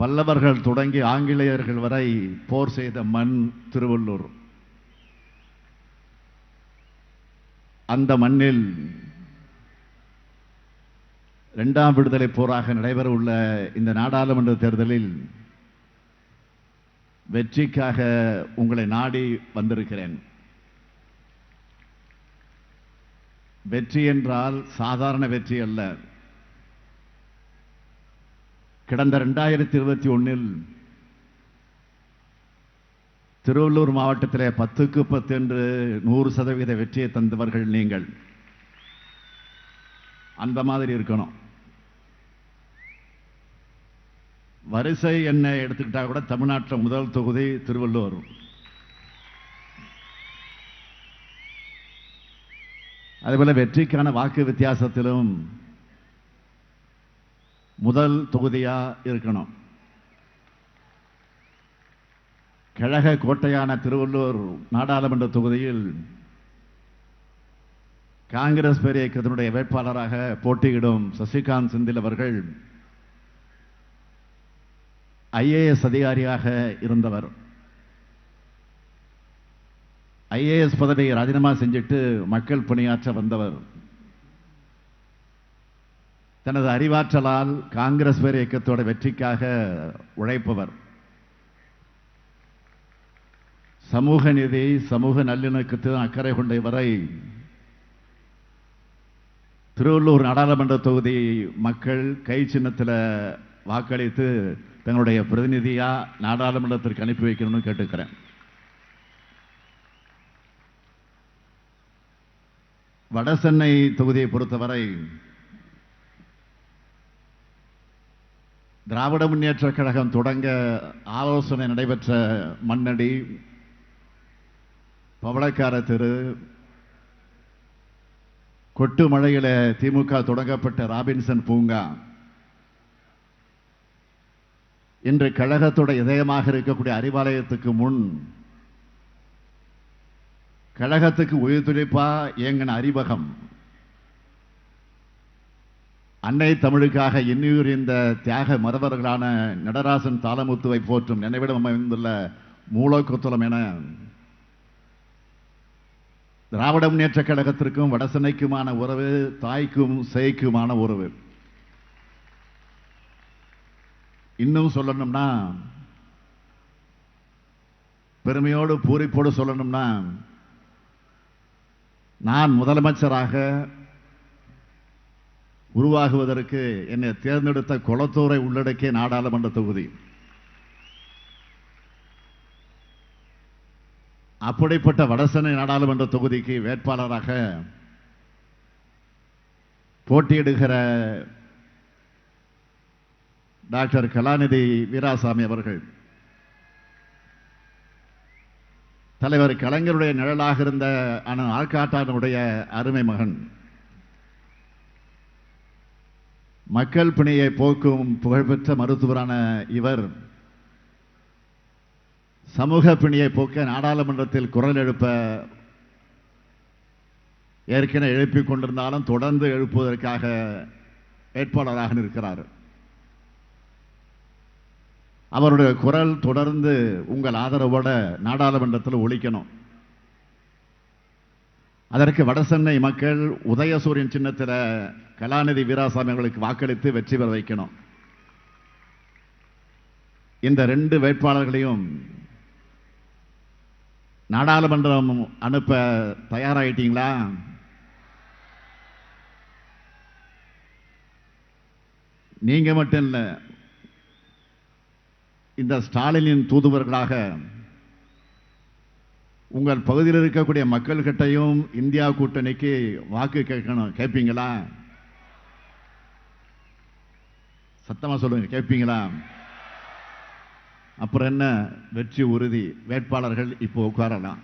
பல்லவர்கள் தொடங்கி ஆங்கிலேயர்கள் வரை போர் செய்த மண் திருவள்ளூர். அந்த மண்ணில் இரண்டாம் விடுதலை போராக நடைபெற உள்ள இந்த நாடாளுமன்ற தேர்தலில் வெற்றிக்காக உங்களை நாடி வந்திருக்கிறேன். வெற்றி என்றால் சாதாரண வெற்றி அல்ல. கடந்த ரெண்டாயிரத்தி இருபத்தி ஒன்றில் திருவள்ளூர் மாவட்டத்திலே பத்துக்கு பத்து என்று நூறு சதவீத வெற்றியை தந்தவர்கள் நீங்கள். அந்த மாதிரி இருக்கணும். வரிசை என்ன எடுத்துக்கிட்டா கூட தமிழ்நாட்டில் முதல் தொகுதி திருவள்ளூர். அதேபோல் வெற்றிக்கான வாக்கு வித்தியாசத்திலும் முதல் தொகுதியா இருக்கணும். கழக கோட்டையான திருவள்ளூர் நாடாளுமன்ற தொகுதியில் காங்கிரஸ் பேர் இயக்கத்தினுடைய வேட்பாளராக போட்டியிடும் சசிகாந்த் செந்தில் அவர்கள் ஐஏஎஸ் அதிகாரியாக இருந்தவர். ஐஏஎஸ் பதவியை ராஜினாமா செஞ்சுட்டு மக்கள் பணியாற்ற வந்தவர். தனது அறிவாற்றலால் காங்கிரஸ் பேர் இயக்கத்தோட வெற்றிக்காக உழைப்பவர். சமூக நிதி சமூக நல்லிணக்கத்தில் அக்கறை கொண்ட இவரை திருவள்ளூர் நாடாளுமன்ற தொகுதி மக்கள் கை சின்னத்தில் வாக்களித்து தங்களுடைய பிரதிநிதியாக நாடாளுமன்றத்திற்கு அனுப்பி வைக்கணும்னு கேட்டுக்கிறேன். வடசென்னை தொகுதியை பொறுத்தவரை திராவிட முன்னேற்ற கழகம் தொடங்க ஆலோசனை நடைபெற்ற மண்ணடி பவளக்கார தெரு கொட்டுமலையில திமுக தொடங்கப்பட்ட ராபின்சன் பூங்கா. இன்று கழகத்தோட இதயமாக இருக்கக்கூடிய அறிவாலயத்துக்கு முன் கழகத்துக்கு உயிர் துடிப்பா இயங்கின அறிவகம். அன்னை தமிழுக்காக இன்னுயிர் இந்த தியாக மதவர்களான நடராசன் தாளமுத்துவை போற்றும் நினைவிடம் அமைந்துள்ள மூலக்குத்தலம் என திராவிட முன்னேற்ற கழகத்திற்கும் வடசென்னைக்குமான உறவு தாய்க்கும் சேய்க்குமான உறவு. இன்னும் சொல்லணும்னா பெருமையோடு பூரிப்போடு சொல்லணும்னா நான் முதலமைச்சராக உருவாகுவதற்கு என்னை தேர்ந்தெடுத்த கொளத்தூரை உள்ளடக்கிய நாடாளுமன்ற தொகுதி. அப்படிப்பட்ட வடசென்னை நாடாளுமன்ற தொகுதிக்கு வேட்பாளராக போட்டியிடுகிற டாக்டர் கலாநிதி வீராசாமி அவர்கள் தலைவர் கலைஞருடைய நிழலாக இருந்த ஆனால் ஆற்காட்டானுடைய அருமை மகன் மக்கள் பிணையை போக்கும் புகழ்பெற்ற மருத்துவரான இவர் சமூக பிணியை போக்க நாடாளுமன்றத்தில் குரல் எழுப்ப ஏற்கனவே எழுப்பிக் கொண்டிருந்தாலும் தொடர்ந்து எழுப்புவதற்காக வேட்பாளராக நிற்கிறார். அவருடைய குரல் தொடர்ந்து உங்கள் ஆதரவோட நாடாளுமன்றத்தில் ஒழிக்கணும் அதற்கு வடசென்னை மக்கள் உதயசூரியன் சின்னத்தில் கலாநிதி வீராசாமி அவர்களுக்கு வாக்களித்து வெற்றி பெற வைக்கணும். இந்த ரெண்டு வேட்பாளர்களையும் நாடாளுமன்றம் அனுப்ப தயாராயிட்டீங்களா? நீங்க மட்டும் இல்லை இந்த ஸ்டாலினின் தூதுவர்களாக உங்கள் பகுதியில் இருக்கக்கூடிய மக்கள்கிட்டையும் இந்தியா கூட்டணிக்கு வாக்கு கேட்கணும் கேட்பீங்களா? சத்தமாக சொல்லுங்க கேட்பீங்களா? அப்புறம் என்ன? வெற்றி உறுதி. வேட்பாளர்கள் இப்போ உட்காரலாம்.